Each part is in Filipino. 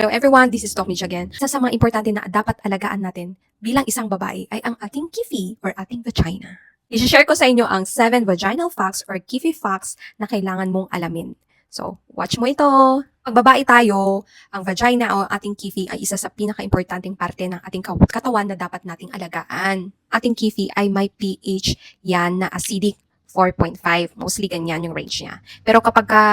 Hello everyone, this is Doc Mitch again. Isa sa mga importante na dapat alagaan natin bilang isang babae ay ang ating kifi or ating vagina. I-share ko sa inyo ang 7 vaginal facts or kifi facts na kailangan mong alamin. So, watch mo ito. Pag babae tayo, ang vagina o ating kifi ay isa sa pinaka-importanting parte ng ating katawan na dapat nating alagaan. Ating kifi ay may pH yan na acidic 4.5. Mostly ganyan yung range niya. Pero kapag ka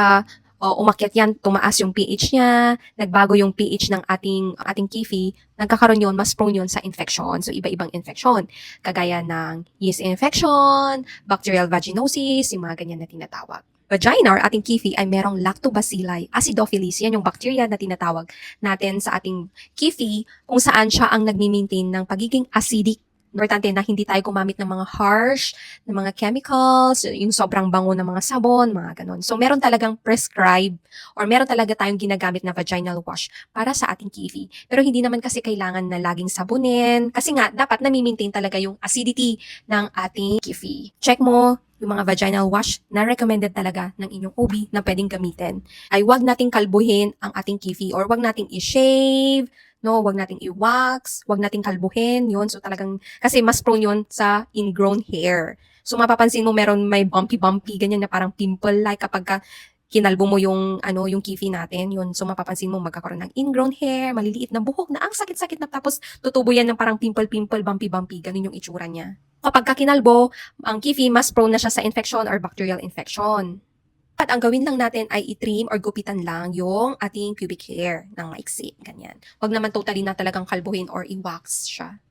o umakyat yan, tumaas yung pH niya, nagbago yung pH ng ating ating kifi, nagkakaroon yun, mas prone yun sa infection. So, iba-ibang infection. Kagaya ng yeast infection, bacterial vaginosis, yung mga ganyan na tinatawag. Vagina or ating kifi ay merong lactobacilli acidophilus. Yan yung bacteria na tinatawag natin sa ating kifi kung saan siya ang nagmi-maintain ng pagiging acidic importante na hindi tayo gumamit ng mga harsh, ng mga chemicals, yung sobrang bango ng mga sabon, mga ganon. So, meron talagang prescribe or meron talaga tayong ginagamit na vaginal wash para sa ating kifi. Pero hindi naman kasi kailangan na laging sabunin kasi nga dapat na-maintain talaga yung acidity ng ating kifi. Check mo yung mga vaginal wash na recommended talaga ng inyong OB na pwedeng gamitin. Ay wag nating kalbuhin ang ating kifi or wag nating i-shave, no, wag nating i-wax, wag nating kalbuhin, yun. So talagang kasi mas prone yun sa ingrown hair. So mapapansin mo meron may bumpy-bumpy ganyan na parang pimple like kapag ka kinalbo mo yung ano yung kifi natin yun. So mapapansin mo magkakaroon ng ingrown hair maliliit na buhok na ang sakit-sakit na tapos tutubo yan ng parang pimple-pimple bumpy-bumpy ganun yung itsura niya. Kapag ka kinalbo ang kifi mas prone na siya sa infection or bacterial infection. At ang gawin lang natin ay i-trim or gupitan lang yung ating pubic hair ng maiksi ganyan. Wag naman totally na talagang kalbuhin or i-wax siya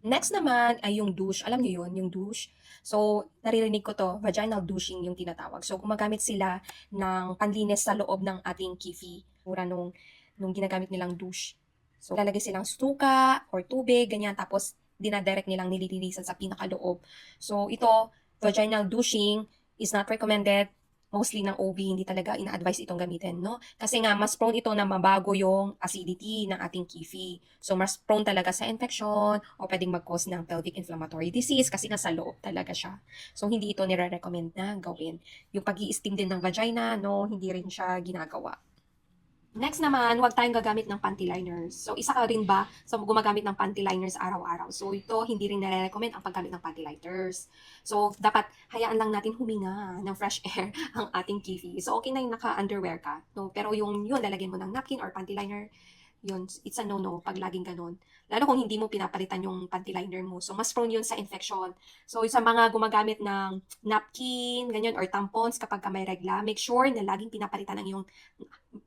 Next naman ay yung douche. Alam niyo yun, yung douche. So, naririnig ko to, vaginal douching yung tinatawag. So, gumagamit sila ng panlinis sa loob ng ating kifi. Mura nung, nung ginagamit nilang douche. So, lalagay silang stuka or tubig, ganyan. Tapos, dinadirect nilang nililinisan sa pinakaloob. So, ito, vaginal douching is not recommended mostly ng OB, hindi talaga ina-advise itong gamitin, no? Kasi nga, mas prone ito na mabago yung acidity ng ating kifi. So, mas prone talaga sa infection o pwedeng mag-cause ng pelvic inflammatory disease kasi nga sa loob talaga siya. So, hindi ito nire-recommend na gawin. Yung pag steam din ng vagina, no, hindi rin siya ginagawa. Next naman, huwag tayong gagamit ng panty liners. So, isa ka rin ba sa gumagamit ng panty liners araw-araw? So, ito, hindi rin nare-recommend ang paggamit ng panty liners. So, dapat hayaan lang natin huminga ng fresh air ang ating kifi. So, okay na yung naka-underwear ka. No? Pero yung yun, lalagyan mo ng napkin or panty liner, yun, it's a no-no pag laging ganun. Lalo kung hindi mo pinapalitan yung panty liner mo. So, mas prone yun sa infection. So, sa mga gumagamit ng napkin, ganyan, or tampons kapag ka may regla, make sure na laging pinapalitan ang yung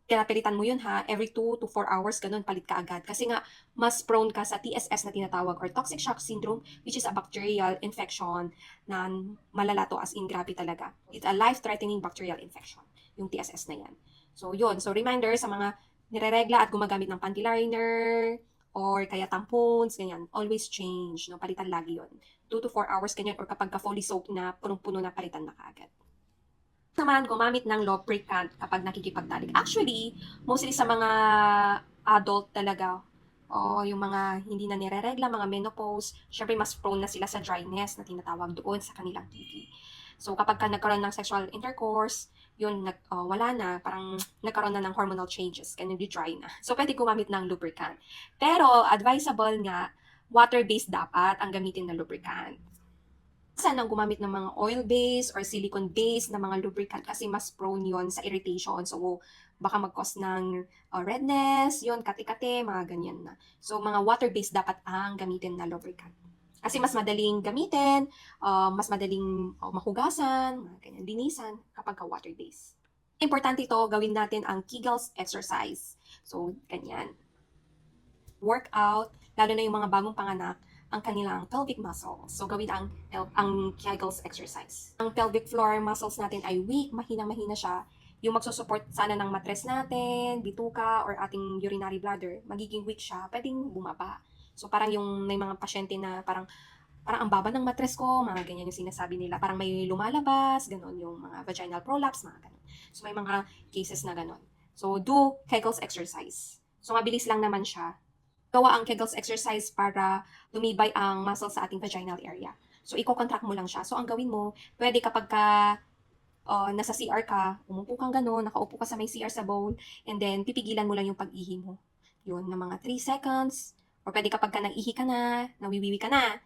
pinapalitan mo yun ha, every 2 to 4 hours, ganun, palit ka agad. Kasi nga, mas prone ka sa TSS na tinatawag or Toxic Shock Syndrome, which is a bacterial infection na malala to as in grabe talaga. It's a life-threatening bacterial infection, yung TSS na yan. So, yun. So, reminder sa mga nireregla at gumagamit ng panty liner, or kaya tampons, ganyan. Always change, no? Palitan lagi yon 2 to 4 hours, ganyan, or kapag ka fully soaked na, punong-puno na palitan na kaagad naman gumamit ng lubricant kapag nakikipagtalik. Actually, mostly sa mga adult talaga, o yung mga hindi na nireregla, mga menopause, syempre mas prone na sila sa dryness na tinatawag doon sa kanilang TV. So kapag ka nagkaroon ng sexual intercourse, yun, nag, oh, wala na, parang nagkaroon na ng hormonal changes, kaya dry na. So pwede gumamit ng lubricant. Pero advisable nga, water-based dapat ang gamitin na lubricant saan ang gumamit ng mga oil-based or silicone-based na mga lubricant kasi mas prone yon sa irritation. So, baka mag-cause ng uh, redness, yon kati-kati, mga ganyan na. So, mga water-based dapat ang gamitin na lubricant. Kasi mas madaling gamitin, uh, mas madaling uh, mahugasan, mga ganyan, linisan kapag ka water-based. Importante ito, gawin natin ang Kegels exercise. So, ganyan. Workout, lalo na yung mga bagong panganak, ang kanilang pelvic muscles. So, gawin ang, ang Kegels exercise. Ang pelvic floor muscles natin ay weak, mahina-mahina siya. Yung magsusupport sana ng matres natin, bituka, or ating urinary bladder, magiging weak siya, pwedeng bumaba. So, parang yung may mga pasyente na parang parang ang baba ng matres ko, mga ganyan yung sinasabi nila. Parang may lumalabas, ganun, yung mga vaginal prolapse, mga ganun. So, may mga cases na ganun. So, do Kegels exercise. So, mabilis lang naman siya gawa ang Kegels exercise para lumibay ang muscle sa ating vaginal area. So, i-contract mo lang siya. So, ang gawin mo, pwede kapag ka uh, nasa CR ka, umupo kang gano'n, nakaupo ka sa may CR sa bowl, and then pipigilan mo lang yung pag-ihi mo. Yun, ng mga 3 seconds. Or pwede kapag ka nag-ihi ka na, nawiwiwi ka na,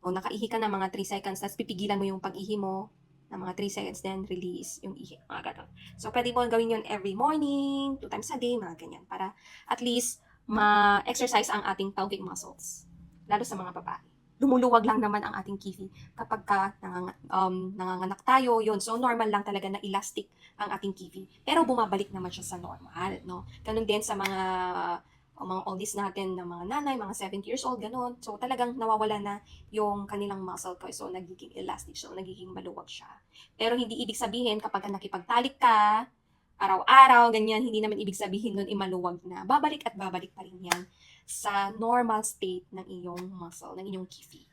o nakaihi ka na mga 3 seconds, tapos pipigilan mo yung pag-ihi mo ng mga 3 seconds, then release yung ihi. Mga ganun. So, pwede mo gawin yun every morning, two times a day, mga ganyan. Para at least ma-exercise ang ating pelvic muscles. Lalo sa mga babae. Lumuluwag lang naman ang ating kifi kapag ka nangang, um, nanganganak tayo, yun. So, normal lang talaga na elastic ang ating kifi. Pero bumabalik naman siya sa normal, no? Ganun din sa mga o mga oldies natin na mga nanay, mga 70 years old, ganun. So, talagang nawawala na yung kanilang muscle ko. So, nagiging elastic siya, nagiging maluwag siya. Pero hindi ibig sabihin kapag ka nakipagtalik ka, araw-araw, ganyan, hindi naman ibig sabihin nun imaluwag na. Babalik at babalik pa rin yan sa normal state ng iyong muscle, ng inyong kifi.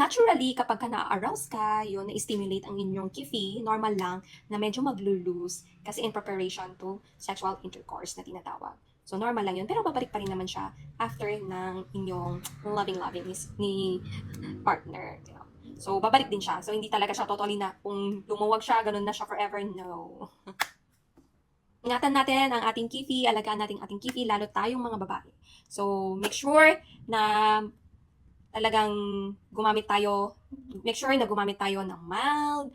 Naturally, kapag ka na-arouse ka, yun, na-stimulate ang inyong kifi, normal lang na medyo maglo-loose kasi in preparation to sexual intercourse na tinatawag. So, normal lang yun. Pero babalik pa rin naman siya after ng inyong loving-loving ni, ni partner. you know. So, babalik din siya. So, hindi talaga siya totally na kung lumuwag siya, ganun na siya forever. No. Ingatan natin ang ating kifi, alagaan natin ating kifi, lalo tayong mga babae. So, make sure na talagang gumamit tayo, make sure na gumamit tayo ng mild,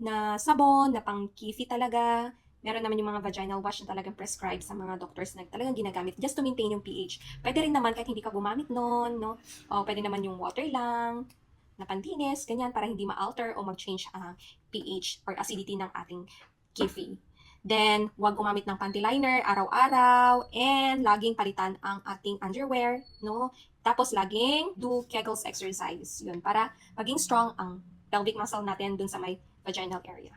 na sabon, na pang kifi talaga. Meron naman yung mga vaginal wash na talagang prescribed sa mga doctors na talagang ginagamit just to maintain yung pH. Pwede rin naman kahit hindi ka gumamit nun, no? O pwede naman yung water lang, na pantinis, ganyan, para hindi ma-alter o mag-change ang pH or acidity ng ating kifi. Then, huwag gumamit ng panty liner araw-araw and laging palitan ang ating underwear, no? Tapos, laging do Kegels exercise. Yun, para maging strong ang pelvic muscle natin dun sa may vaginal area.